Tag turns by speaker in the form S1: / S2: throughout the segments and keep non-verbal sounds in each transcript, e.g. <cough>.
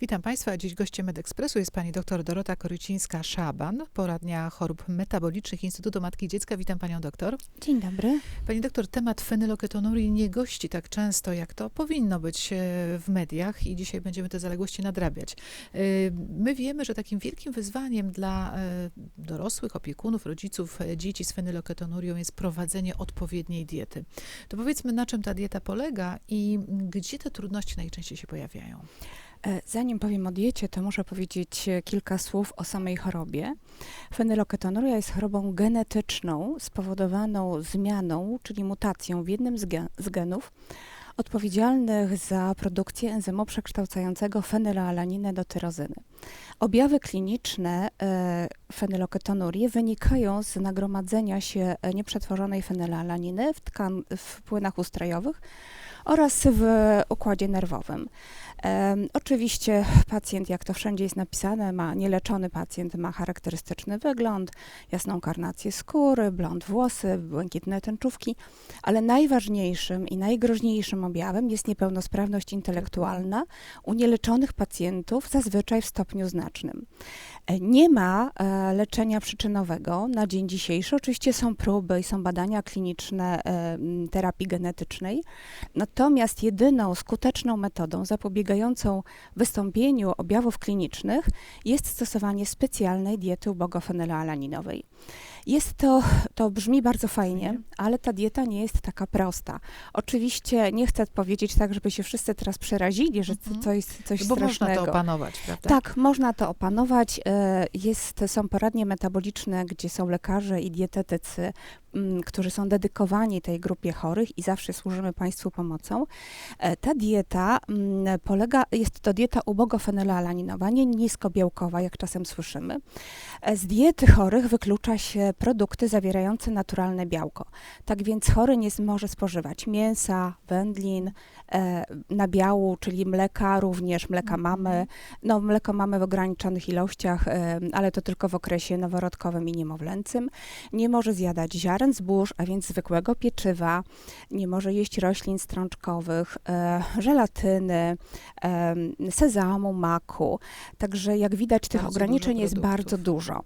S1: Witam Państwa. Dziś gościem MedExpressu jest pani dr Dorota Korycińska-Szaban, poradnia chorób metabolicznych Instytutu Matki i Dziecka. Witam panią doktor.
S2: Dzień dobry.
S1: Pani doktor, temat fenyloketonurii nie gości tak często, jak to powinno być e, w mediach i dzisiaj będziemy te zaległości nadrabiać. E, My wiemy, że takim wielkim wyzwaniem dla e, dorosłych, opiekunów, rodziców dzieci z fenylketonurią jest prowadzenie odpowiedniej diety. To powiedzmy, na czym ta dieta polega i gdzie te trudności najczęściej się pojawiają?
S2: E, Zanim powiem o diecie, to muszę powiedzieć e, kilka słów o samej chorobie. Fenyloketonuria jest chorobą genetyczną spowodowaną zmianą, czyli mutacją w jednym z, gen- z genów odpowiedzialnych za produkcję enzymu przekształcającego fenylalanininę do tyrozyny. Objawy kliniczne e, fenyloketonurii wynikają z nagromadzenia się nieprzetworzonej fenylalaniny w, tkan- w płynach ustrojowych oraz w układzie nerwowym. Oczywiście pacjent, jak to wszędzie jest napisane, ma nieleczony pacjent ma charakterystyczny wygląd, jasną karnację skóry, blond włosy, błękitne tęczówki, ale najważniejszym i najgroźniejszym objawem jest niepełnosprawność intelektualna u nieleczonych pacjentów, zazwyczaj w stopniu znacznym. E, Nie ma e, leczenia przyczynowego na dzień dzisiejszy. Oczywiście są próby i są badania kliniczne e, terapii genetycznej. Natomiast jedyną skuteczną metodą zapobiegającą wystąpieniu objawów klinicznych jest stosowanie specjalnej diety ubogofenylalaninowej. Jest to, to brzmi bardzo fajnie, ale ta dieta nie jest taka prosta. Oczywiście nie chcę powiedzieć tak, żeby się wszyscy teraz przerazili, że
S1: Mhm.
S2: to jest coś
S1: Bo można
S2: strasznego.
S1: to opanować, prawda?
S2: Tak, można to opanować. E, Jest, są poradnie metaboliczne, gdzie są lekarze i dietetycy, mm, którzy są dedykowani tej grupie chorych i zawsze służymy Państwu pomocą. E, Ta dieta mm, polega, jest to dieta ubogofenylalaninowa, nie niskobiałkowa, jak czasem słyszymy. E, Z diety chorych wyklucza się produkty zawierające naturalne białko. Tak więc chory nie może spożywać mięsa, wędlin, e, nabiału, czyli mleka, również mleka mamy, no, mleko mamy w ograniczonych ilościach, em, ale to tylko w okresie noworodkowym i niemowlęcym. Nie może zjadać ziaren zbóż, a więc zwykłego pieczywa. Nie może jeść roślin strączkowych, e, żelatyny, em, sezamu, maku. Także jak widać, tych
S1: Bardzo
S2: ograniczeń jest bardzo dużo.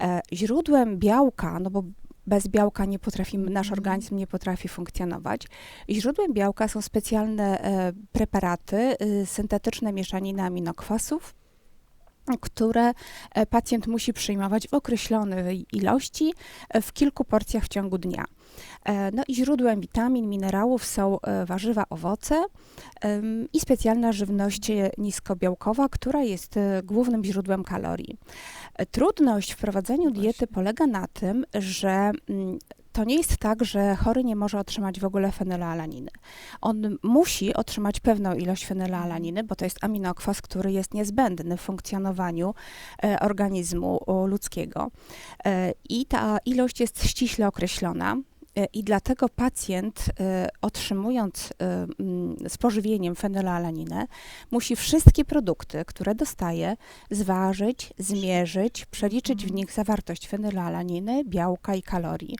S2: E, źródłem białka, no bo bez białka nie potrafi, nasz
S1: Mhm.
S2: organizm nie potrafi funkcjonować. Źródłem białka są specjalne e, preparaty, y, syntetyczne mieszaniny aminokwasów, które e, pacjent musi przyjmować w określonej ilości e, w kilku porcjach w ciągu dnia. E, No i źródłem witamin, minerałów są e, warzywa, owoce i specjalna żywność niskobiałkowa, która jest e, głównym źródłem kalorii. Trudność w prowadzeniu
S1: Właśnie.
S2: diety polega na tym, że mm, to nie jest tak, że chory nie może otrzymać w ogóle fenylalaniny. On musi otrzymać pewną ilość fenylalaniny, bo to jest aminokwas, który jest niezbędny w funkcjonowaniu e, organizmu ludzkiego. E, I ta ilość jest ściśle określona. E, I dlatego pacjent, e, otrzymując e, mm, z pożywieniem fenylalaninę, musi wszystkie produkty, które dostaje, zważyć, zmierzyć, przeliczyć w
S1: Mhm.
S2: nich zawartość fenylalaniny, białka i kalorii.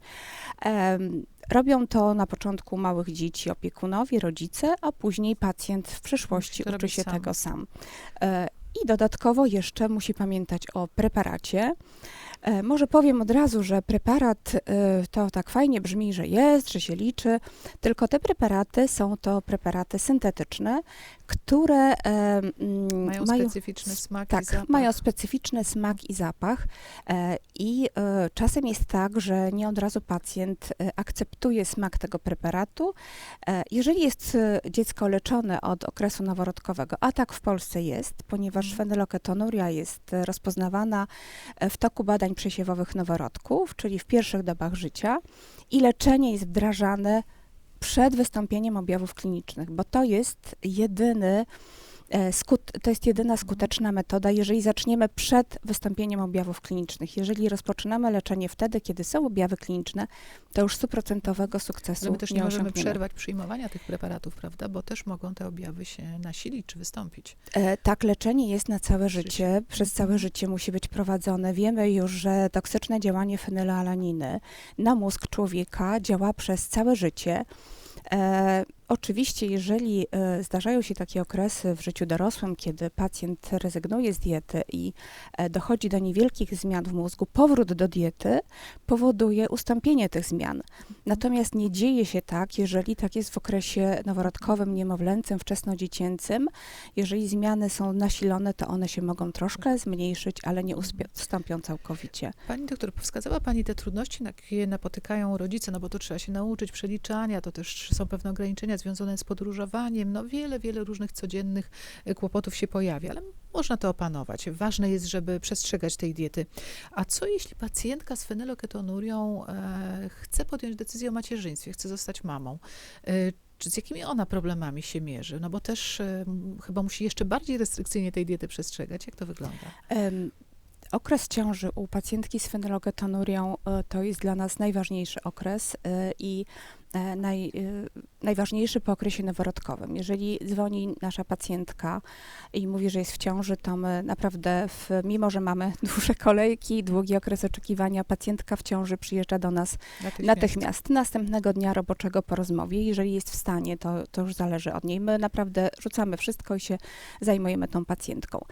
S2: Robią to na początku małych dzieci opiekunowie, rodzice, a później pacjent w przyszłości uczy się
S1: sam.
S2: tego sam. I dodatkowo jeszcze musi pamiętać o preparacie. E, Może powiem od razu, że preparat e, to tak fajnie brzmi, że jest, że się liczy, tylko te preparaty są to preparaty syntetyczne, które e, mm,
S1: Mają,
S2: mają
S1: specyficzny smak i
S2: tak,
S1: zapach.
S2: mają specyficzny smak i zapach e, i e, czasem jest tak, że nie od razu pacjent e, akceptuje smak tego preparatu. E, jeżeli jest e, dziecko leczone od okresu noworodkowego, a tak w Polsce jest, ponieważ fenyloketonuria jest rozpoznawana w toku badań przesiewowych noworodków, czyli w pierwszych dobach życia i leczenie jest wdrażane przed wystąpieniem objawów klinicznych, bo to jest jedyny skut, to jest jedyna skuteczna metoda, jeżeli zaczniemy przed wystąpieniem objawów klinicznych. Jeżeli rozpoczynamy leczenie wtedy, kiedy są objawy kliniczne, to już stuprocentowego sukcesu
S1: Ale my też nie,
S2: nie
S1: możemy przerwać przyjmowania tych preparatów, prawda? Bo też mogą te objawy się nasilić czy wystąpić.
S2: E, tak, leczenie jest na całe
S1: Życie.
S2: życie. Przez
S1: Mhm.
S2: całe życie musi być prowadzone. Wiemy już, że toksyczne działanie fenylalaniny na mózg człowieka działa przez całe życie. E, Oczywiście, jeżeli e, zdarzają się takie okresy w życiu dorosłym, kiedy pacjent rezygnuje z diety i e, dochodzi do niewielkich zmian w mózgu, powrót do diety powoduje ustąpienie tych zmian. Natomiast nie dzieje się tak, jeżeli tak jest w okresie noworodkowym, niemowlęcym, wczesnodziecięcym. Jeżeli zmiany są nasilone, to one się mogą troszkę zmniejszyć, ale nie ustąpią całkowicie.
S1: Pani doktor, wskazała Pani te trudności, jakie napotykają rodzice, no bo to trzeba się nauczyć przeliczania, to też są pewne ograniczenia związane z podróżowaniem, no wiele, wiele różnych codziennych e, kłopotów się pojawia, ale można to opanować. Ważne jest, żeby przestrzegać tej diety. A co jeśli pacjentka z fenyloketonurią e, chce podjąć decyzję o macierzyństwie, chce zostać mamą? E, czy z jakimi ona problemami się mierzy? No bo też e, chyba musi jeszcze bardziej restrykcyjnie tej diety przestrzegać. Jak to wygląda?
S2: Okres ciąży u pacjentki z fenyloketonurią e, to jest dla nas najważniejszy okres e, i e, naj, najważniejszy po okresie noworodkowym. Jeżeli dzwoni nasza pacjentka i mówi, że jest w ciąży, to my naprawdę, w, mimo że mamy <laughs> dłuższe kolejki, długi okres oczekiwania, pacjentka w ciąży przyjeżdża do nas natychmiast, następnego dnia roboczego po rozmowie. Jeżeli jest w stanie, to, to już zależy od niej. My naprawdę rzucamy wszystko i się zajmujemy tą pacjentką.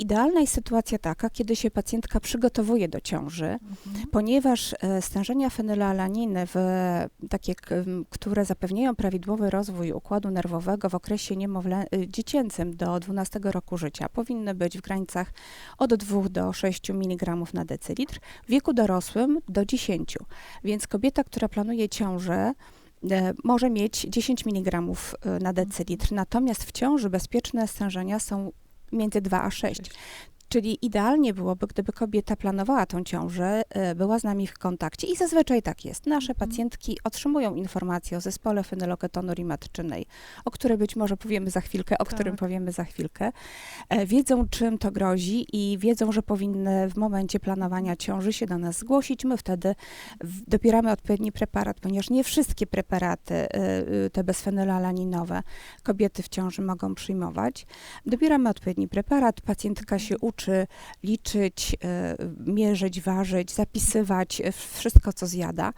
S2: Idealna jest sytuacja taka, kiedy się pacjentka przygotowuje do ciąży,
S1: Mhm.
S2: ponieważ e, stężenia fenylalaniny, w, takie, które zapewniają prawidłowy rozwój układu nerwowego w okresie niemowlę, y, dziecięcym do 12 roku życia, powinny być w granicach od 2 do 6 mg na decylitr, w wieku dorosłym do 10. Więc kobieta, która planuje ciążę, e, może mieć 10 mg na decylitr, natomiast w ciąży bezpieczne stężenia są między 2 a 6. Czyli idealnie byłoby, gdyby kobieta planowała tą ciążę, e, była z nami w kontakcie i zazwyczaj tak jest. Nasze
S1: Mhm.
S2: pacjentki otrzymują informacje o zespole fenyloketonurii matczynej, o której być może powiemy za chwilkę, o którym
S1: Tak.
S2: powiemy za chwilkę. E, Wiedzą, czym to grozi i wiedzą, że powinny w momencie planowania ciąży się do nas zgłosić. My wtedy dobieramy odpowiedni preparat, ponieważ nie wszystkie preparaty, e, e, te bezfenylalaninowe, kobiety w ciąży mogą przyjmować. Dobieramy odpowiedni preparat, pacjentka się uczy liczyć, e, mierzyć, ważyć, zapisywać e, wszystko, co zjada.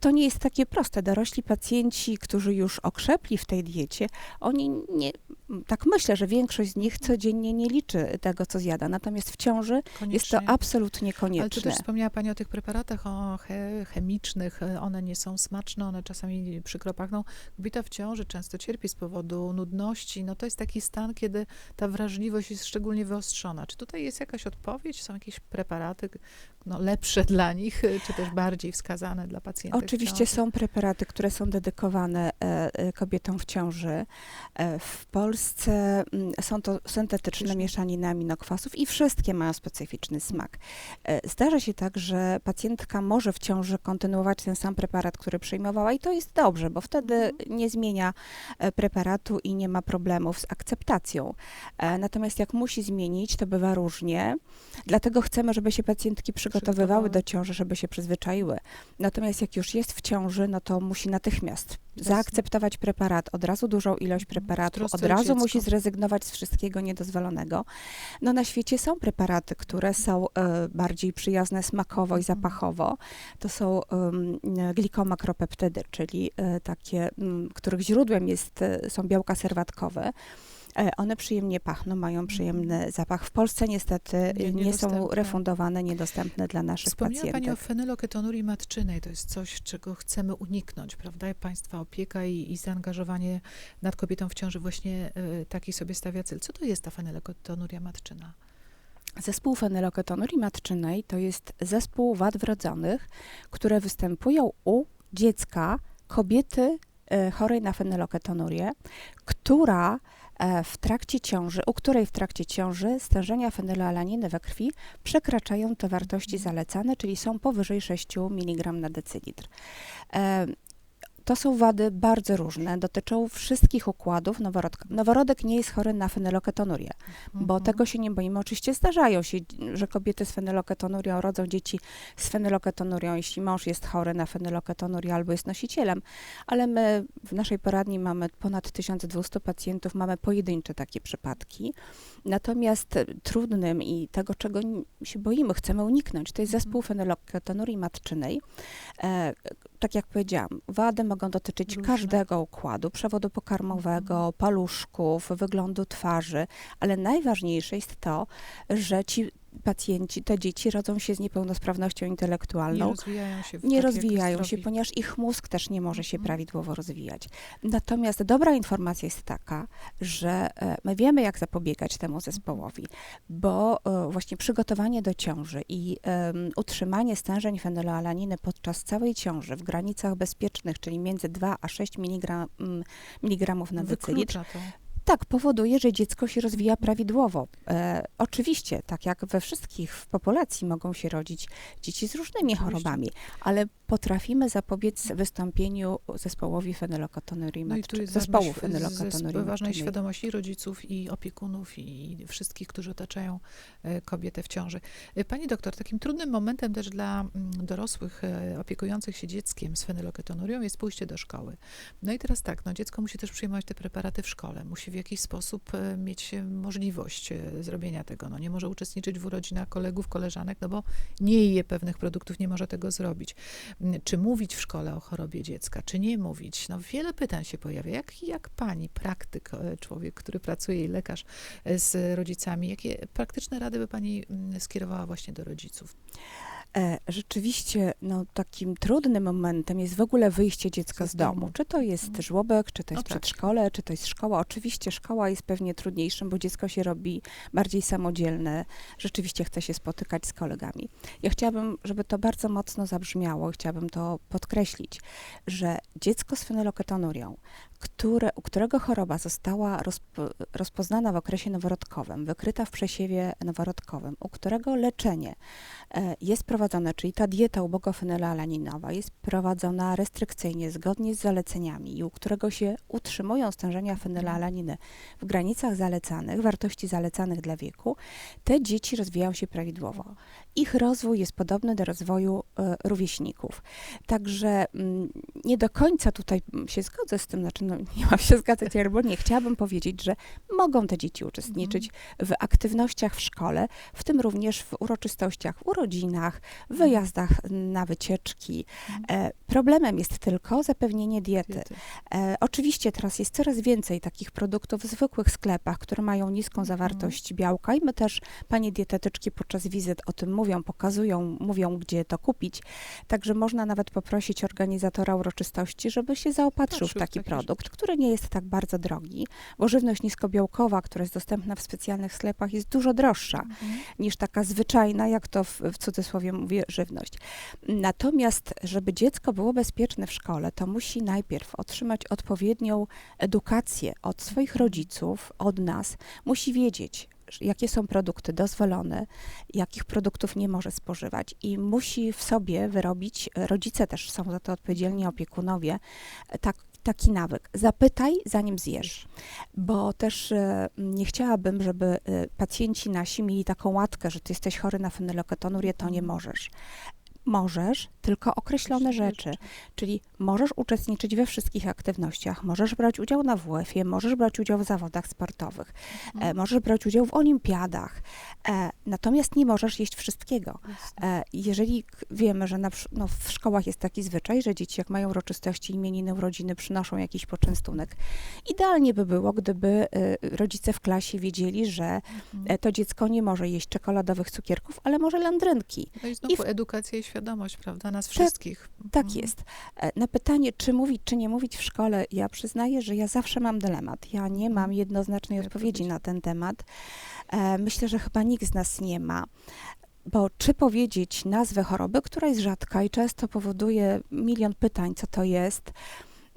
S2: To nie jest takie proste. Dorośli pacjenci, którzy już okrzepli w tej diecie, oni nie, tak myślę, że większość z nich codziennie nie liczy tego, co zjada. Natomiast w ciąży jest to
S1: Koniecznie.
S2: absolutnie
S1: Ale tu
S2: konieczne.
S1: też wspomniała Pani o tych preparatach o che, chemicznych. One nie są smaczne, one czasami przykro pachną. Kobieta w ciąży często cierpi z powodu nudności. No to jest taki stan, kiedy ta wrażliwość jest szczególnie wyostrzona. Czy tutaj jest jakaś odpowiedź? Są jakieś preparaty no, lepsze <laughs> dla nich, czy też bardziej wskazane dla pacjentów?
S2: Oczywiście są preparaty, które są dedykowane e, e, kobietom w ciąży. E, w Polsce mm, są to syntetyczne mieszaniny aminokwasów i wszystkie mają specyficzny smak. E, zdarza się tak, że pacjentka może w ciąży kontynuować ten sam preparat, który przyjmowała i to jest dobrze, bo wtedy
S1: Mhm.
S2: nie zmienia e, preparatu i nie ma problemów z akceptacją. E, natomiast jak musi zmienić, to bywa różnie. Dlatego chcemy, żeby się pacjentki przygotowywały do ciąży, żeby się przyzwyczaiły. Natomiast jak już jest w ciąży, no to musi natychmiast zaakceptować preparat, od razu dużą ilość
S1: Mhm.
S2: Preparatu, od razu
S1: dziecko.
S2: musi zrezygnować z wszystkiego niedozwolonego. No na świecie są preparaty, które są e, bardziej przyjazne smakowo i
S1: Mhm.
S2: zapachowo. To są um, glikomakropeptydy, czyli e, takie, m, których źródłem jest, e, są białka serwatkowe. E, One przyjemnie pachną, mają przyjemny zapach. W Polsce niestety
S1: Mhm. Nie-
S2: nie, są refundowane, niedostępne dla naszych
S1: Wspomniała Pani o
S2: pacjentek.
S1: fenyloketonurii matczynej. To jest coś, czego chcemy uniknąć, prawda? Państwa opieka i, i zaangażowanie nad kobietą w ciąży właśnie y, taki sobie stawia cel. Co to jest ta fenyloketonuria matczyna?
S2: Zespół fenyloketonurii matczynej to jest zespół wad wrodzonych, które występują u dziecka kobiety e, chorej na fenyloketonurię, która w trakcie ciąży, u której w trakcie ciąży stężenia fenylalaniny we krwi przekraczają te wartości zalecane, czyli są powyżej 6 mg na decylitr. To są wady bardzo różne, dotyczą wszystkich układów noworodka. Noworodek nie jest chory na fenyloketonurię bo
S1: Mhm.
S2: tego się nie boimy. Oczywiście zdarzają się, że kobiety z fenyloketonurią rodzą dzieci z fenyloketonurią, jeśli mąż jest chory na fenyloketonurię albo jest nosicielem, ale my w naszej poradni mamy ponad 1200 pacjentów, mamy pojedyncze takie przypadki. Natomiast trudnym i tego, czego się boimy, chcemy uniknąć, to jest
S1: Mhm.
S2: zespół fenyloketonurii matczynej, e, tak jak powiedziałam, wady mogą dotyczyć
S1: Różne.
S2: każdego układu, przewodu pokarmowego, paluszków, wyglądu twarzy, ale najważniejsze jest to, że ci pacjenci, te dzieci rodzą się z niepełnosprawnością
S1: Nie
S2: intelektualną,
S1: rozwijają się
S2: nie
S1: jak
S2: rozwijają się, ponieważ ich mózg też nie może się
S1: Mhm.
S2: prawidłowo rozwijać. Natomiast dobra informacja jest taka, że e, my wiemy, jak zapobiegać temu zespołowi, bo e, właśnie przygotowanie do ciąży i em, utrzymanie stężeń fenylalaniny podczas całej ciąży w granicach bezpiecznych, czyli między 2 a 6 mg, mg na decylitr. Tak, powoduje, że dziecko się rozwija prawidłowo. E, oczywiście, tak jak we wszystkich w populacji mogą się rodzić dzieci z różnymi
S1: Oczywiście.
S2: chorobami, ale potrafimy zapobiec wystąpieniu zespołowi
S1: No i
S2: fenyloketonurii
S1: tu jest
S2: zespołu
S1: zes- ważna
S2: matczynej.
S1: świadomość i rodziców, i opiekunów, i wszystkich, którzy otaczają e, kobietę w ciąży. E, Pani doktor, takim trudnym momentem też dla mm, dorosłych e, opiekujących się dzieckiem z fenyloketonurią jest pójście do szkoły. No i teraz tak, no dziecko musi też przyjmować te preparaty w szkole, musi w jakiś sposób e, mieć e, możliwość e, zrobienia tego. No nie może uczestniczyć w urodzinach kolegów, koleżanek, no bo nie je pewnych produktów, nie może tego zrobić. Mm, Czy mówić w szkole o chorobie dziecka, czy nie mówić? No wiele pytań się pojawia. Jak, jak pani, praktyk, człowiek, który pracuje i lekarz z rodzicami, jakie praktyczne rady by pani mm, skierowała właśnie do rodziców?
S2: E, Rzeczywiście, no, takim trudnym momentem jest w ogóle wyjście dziecka
S1: Z
S2: domu. Czy to jest
S1: Mhm.
S2: żłobek, czy to
S1: No
S2: jest
S1: tak.
S2: przedszkole, czy to jest szkoła. Oczywiście szkoła jest pewnie trudniejszym, bo dziecko się robi bardziej samodzielne, rzeczywiście chce się spotykać z kolegami. Ja chciałabym, żeby to bardzo mocno zabrzmiało, chciałabym to podkreślić, że dziecko z fenyloketonurią, które, u którego choroba została rozpo, rozpoznana w okresie noworodkowym, wykryta w przesiewie noworodkowym, u którego leczenie e, jest prowadzone, czyli ta dieta ubogofenylalaninowa jest prowadzona restrykcyjnie, zgodnie z zaleceniami i u którego się utrzymują stężenia fenylalaniny w granicach zalecanych, wartości zalecanych dla wieku, te dzieci rozwijają się prawidłowo. Ich rozwój jest podobny do rozwoju e, rówieśników. Także mm, nie do końca tutaj się zgodzę z tym, znaczy no, nie mam się zgadzać albo nie. Chciałabym powiedzieć, że mogą te dzieci uczestniczyć w aktywnościach w szkole, w tym również w uroczystościach, w urodzinach, w wyjazdach na wycieczki. E, problemem jest tylko zapewnienie diety.
S1: Diety.
S2: E, oczywiście teraz jest coraz więcej takich produktów w zwykłych sklepach, które mają niską zawartość białka i my też, panie dietetyczki, podczas wizyt o tym mówią, pokazują, mówią, gdzie to kupić. Także można nawet poprosić organizatora uroczystości, żeby się zaopatrzył w taki produkt, który nie jest tak bardzo drogi, bo żywność niskobiałkowa, która jest dostępna w specjalnych sklepach, jest dużo droższa
S1: Mhm.
S2: niż taka zwyczajna, jak to w, w cudzysłowie mówię, żywność. Natomiast, żeby dziecko było bezpieczne w szkole, to musi najpierw otrzymać odpowiednią edukację od swoich rodziców, od nas. Musi wiedzieć, jakie są produkty dozwolone, jakich produktów nie może spożywać i musi w sobie wyrobić, rodzice też są za to odpowiedzialni, opiekunowie, tak, taki nawyk. Zapytaj, zanim zjesz bo też e, nie chciałabym, żeby e, pacjenci nasi mieli taką łatkę, że ty jesteś chory na fenyloketonurię, to nie
S1: Mhm.
S2: możesz. Możesz, tylko określone rzeczy. Czyli możesz uczestniczyć we wszystkich aktywnościach, możesz brać udział na WF-ie, możesz brać udział w zawodach sportowych, e,
S1: Mhm.
S2: możesz brać udział w olimpiadach, e, natomiast nie możesz jeść wszystkiego.
S1: Jasne.
S2: E, Jeżeli wiemy, że na, no, w szkołach jest taki zwyczaj, że dzieci jak mają uroczystości, imieniny, urodziny, przynoszą jakiś poczęstunek. Idealnie by było, gdyby e, rodzice w klasie wiedzieli, że
S1: Mhm.
S2: to dziecko nie może jeść czekoladowych cukierków, ale może landrynki.
S1: No i
S2: i
S1: znowu
S2: w-
S1: edukacja i świadomość, prawda, nas wszystkich.
S2: Tak
S1: Mhm.
S2: jest. E, Na pytanie, czy mówić, czy nie mówić w szkole, ja przyznaję, że ja zawsze mam dylemat. Ja nie mam jednoznacznej
S1: Jak
S2: odpowiedzi na ten temat. E, Myślę, że chyba nikt z nas nie ma. Bo czy powiedzieć nazwę choroby, która jest rzadka i często powoduje milion pytań, co to jest,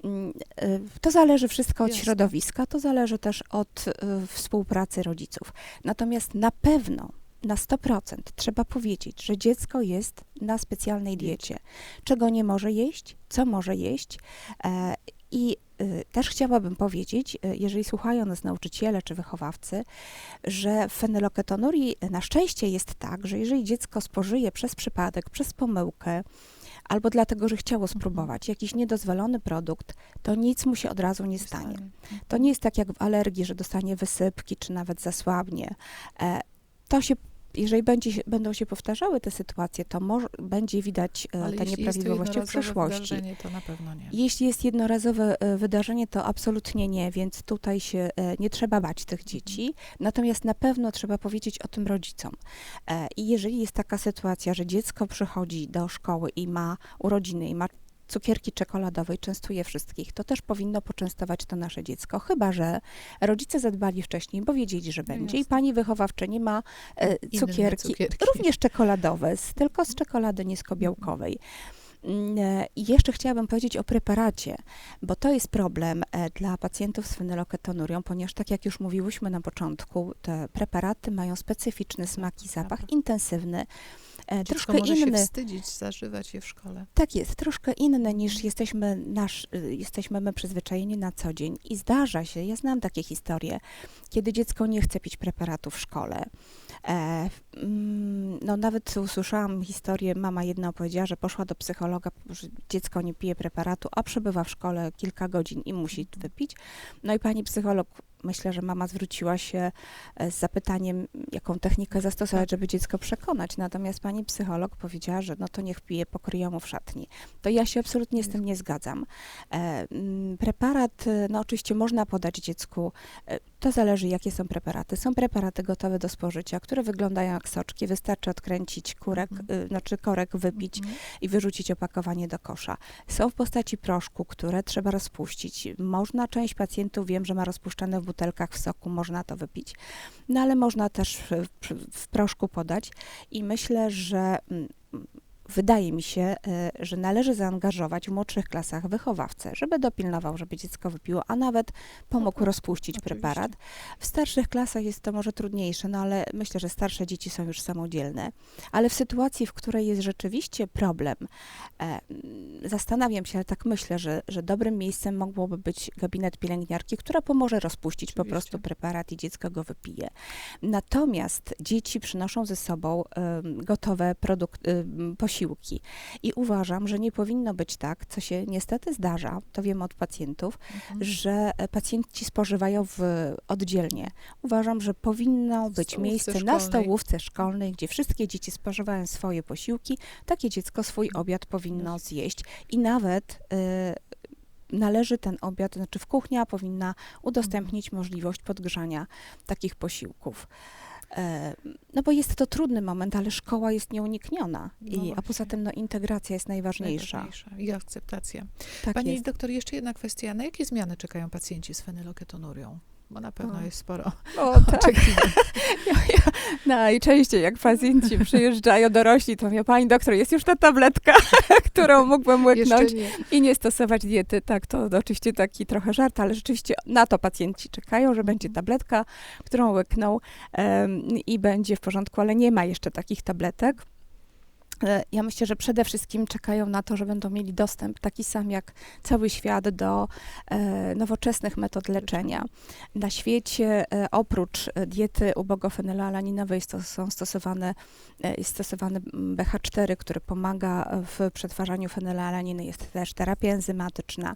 S2: mm, e, to zależy wszystko od
S1: Jasne.
S2: środowiska, to zależy też od e, współpracy rodziców. Natomiast na pewno na 100% trzeba powiedzieć, że dziecko jest na specjalnej diecie. Czego nie może jeść, co może jeść. E, I y, też chciałabym powiedzieć, y, jeżeli słuchają nas nauczyciele czy wychowawcy, że w fenyloketonurii na szczęście jest tak, że jeżeli dziecko spożyje przez przypadek, przez pomyłkę, albo dlatego, że chciało spróbować jakiś niedozwolony produkt, to nic mu się od razu nie stanie. To nie jest tak jak w alergii, że dostanie wysypki, czy nawet zasłabnie. E, to się jeżeli będzie, będą się powtarzały te sytuacje, to może, będzie widać e,
S1: Ale
S2: te nieprawidłowości w przyszłości.
S1: To na pewno nie.
S2: Jeśli jest jednorazowe e, wydarzenie, to absolutnie nie, więc tutaj się e, nie trzeba bać tych dzieci. Natomiast na pewno trzeba powiedzieć o tym rodzicom. I jeżeli jest taka sytuacja, że dziecko przychodzi do szkoły i ma urodziny i ma cukierki czekoladowe i częstuje wszystkich, to też powinno poczęstować to nasze dziecko, chyba że rodzice zadbali wcześniej, bo wiedzieli, że będzie. I pani wychowawczyni ma e, cukierki,
S1: cukierki.
S2: również czekoladowe, z, tylko z czekolady niskobiałkowej. Mm, e, I jeszcze chciałabym powiedzieć o preparacie, bo to jest problem e, dla pacjentów z fenylketonurią, ponieważ tak jak już mówiłyśmy na początku, te preparaty mają specyficzny smak i zapach, intensywny,
S1: Dziecko
S2: troszkę
S1: może
S2: inny.
S1: się wstydzić, zażywać je w szkole.
S2: Tak jest, troszkę inny niż jesteśmy, nasz, y, jesteśmy my przyzwyczajeni na co dzień. I zdarza się, ja znam takie historie, kiedy dziecko nie chce pić preparatu w szkole. E, mm, no nawet usłyszałam historię, mama jedna opowiedziała, że poszła do psychologa, że dziecko nie pije preparatu, a przebywa w szkole kilka godzin i musi wypić. No i pani psycholog, myślę, że mama zwróciła się e, z zapytaniem, jaką technikę zastosować, żeby dziecko przekonać. Natomiast pani psycholog powiedziała, że no to niech pije po kryjomu w szatni. To ja się absolutnie z tym nie zgadzam. E, preparat, e, no oczywiście można podać dziecku, to zależy jakie są preparaty. Są preparaty gotowe do spożycia, które wyglądają jak soczki. Wystarczy odkręcić kurek,
S1: Mhm.
S2: y, znaczy korek wypić
S1: Mhm.
S2: i wyrzucić opakowanie do kosza. Są w postaci proszku, które trzeba rozpuścić. Można, część pacjentów wiem, że ma rozpuszczane w butelkach w soku, można to wypić. No ale można też w, w, proszku podać i myślę, że mm, wydaje mi się, e, że należy zaangażować w młodszych klasach wychowawcę, żeby dopilnował, żeby dziecko wypiło, a nawet pomógł
S1: tak,
S2: rozpuścić
S1: oczywiście.
S2: preparat. W starszych klasach jest to może trudniejsze, no ale myślę, że starsze dzieci są już samodzielne. Ale w sytuacji, w której jest rzeczywiście problem, e, zastanawiam się, ale tak myślę, że, że dobrym miejscem mogłoby być gabinet pielęgniarki, która pomoże rozpuścić po
S1: Oczywiście.
S2: prostu preparat i dziecko go wypije. Natomiast dzieci przynoszą ze sobą em, gotowe produkt, em, posiłki i uważam, że nie powinno być tak, co się niestety zdarza, to wiemy od pacjentów,
S1: Mhm.
S2: że e, pacjenci spożywają w, oddzielnie. Uważam, że powinno być
S1: Stołówce
S2: miejsce na
S1: szkolnej.
S2: stołówce szkolnej, gdzie wszystkie dzieci spożywają swoje posiłki. Takie dziecko swój obiad powinno zjeść i nawet e, należy ten obiad, to znaczy w kuchnia powinna udostępnić możliwość podgrzania takich posiłków. E, No bo jest to trudny moment, ale szkoła jest nieunikniona.
S1: No
S2: I, a poza tym no, integracja jest najważniejsza.
S1: Najważniejsza. I akceptacja.
S2: Tak
S1: Pani
S2: jest.
S1: doktor, jeszcze jedna kwestia. Na jakie zmiany czekają pacjenci z fenyloketonurią? Bo na pewno
S2: O.
S1: jest sporo
S2: O, <laughs> tak. <laughs> Ja, ja, najczęściej jak pacjenci <laughs> przyjeżdżają dorośli, to mówią, pani doktor, jest już ta tabletka, którą mógłbym łyknąć
S1: nie.
S2: i nie stosować diety. Tak, to oczywiście taki trochę żart, ale rzeczywiście na to pacjenci czekają, że będzie tabletka, którą łykną em, i będzie w porządku, ale nie ma jeszcze takich tabletek. E, Ja myślę, że przede wszystkim czekają na to, że będą mieli dostęp taki sam jak cały świat do e, nowoczesnych metod leczenia. Na świecie e, oprócz diety ubogofenylalaniinowej sto, są stosowane, jest stosowany mm, BH4, który pomaga w przetwarzaniu fenylalaniny. Jest też terapia enzymatyczna.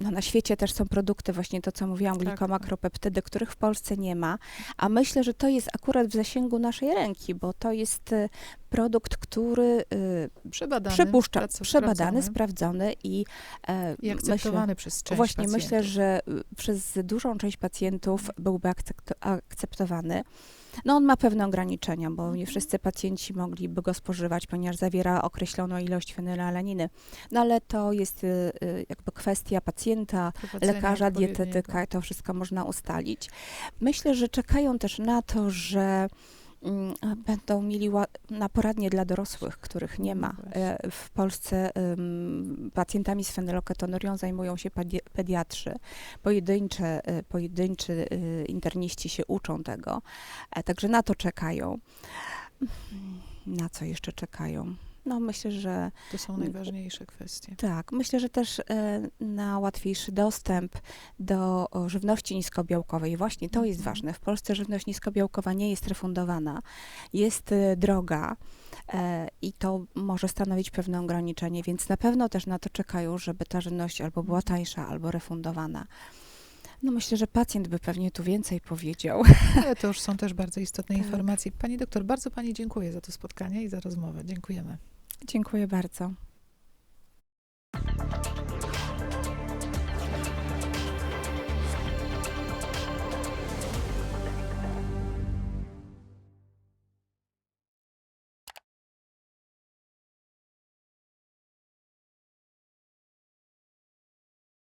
S2: No na świecie też są produkty, właśnie to, co mówiłam,
S1: Tak,
S2: glikomakropeptydy, których w Polsce nie ma. A myślę, że to jest akurat w zasięgu naszej ręki, bo to jest e, produkt, który y,
S1: Przebadany,
S2: przypuszcza, przebadany,
S1: sprawdzony
S2: i, e,
S1: i
S2: myślę,
S1: akceptowany przez część
S2: Właśnie
S1: pacjentów.
S2: myślę, że y, przez dużą część pacjentów byłby akcept- akceptowany. No on ma pewne ograniczenia, bo nie
S1: Mhm.
S2: wszyscy pacjenci mogliby go spożywać, ponieważ zawiera określoną ilość fenylalaniny. No ale to jest y, y, jakby kwestia pacjenta,
S1: Prowadzenia
S2: lekarza, dietetyka, to wszystko można ustalić. Myślę, że czekają też na to, że będą mieli na poradnie dla dorosłych, których nie ma.
S1: No.
S2: E, W Polsce pacjentami z fenyloketonurią zajmują się pedi- pediatrzy. Pojedyncze, e, pojedynczy e, interniści się uczą tego, e, także na to czekają. Na co jeszcze czekają? No myślę, że
S1: To są najważniejsze kwestie.
S2: tak, myślę, że też e, na łatwiejszy dostęp do żywności niskobiałkowej. Właśnie to jest
S1: Mhm.
S2: ważne. W Polsce żywność niskobiałkowa nie jest refundowana, jest e, droga e, i to może stanowić pewne ograniczenie, więc na pewno też na to czekają, żeby ta żywność albo była tańsza, albo refundowana. No myślę, że pacjent by pewnie tu więcej powiedział.
S1: Ale <laughs> to już są też bardzo istotne
S2: Tak.
S1: informacje. Pani doktor, bardzo Pani dziękuję za to spotkanie i za rozmowę. Dziękujemy.
S2: Dziękuję bardzo.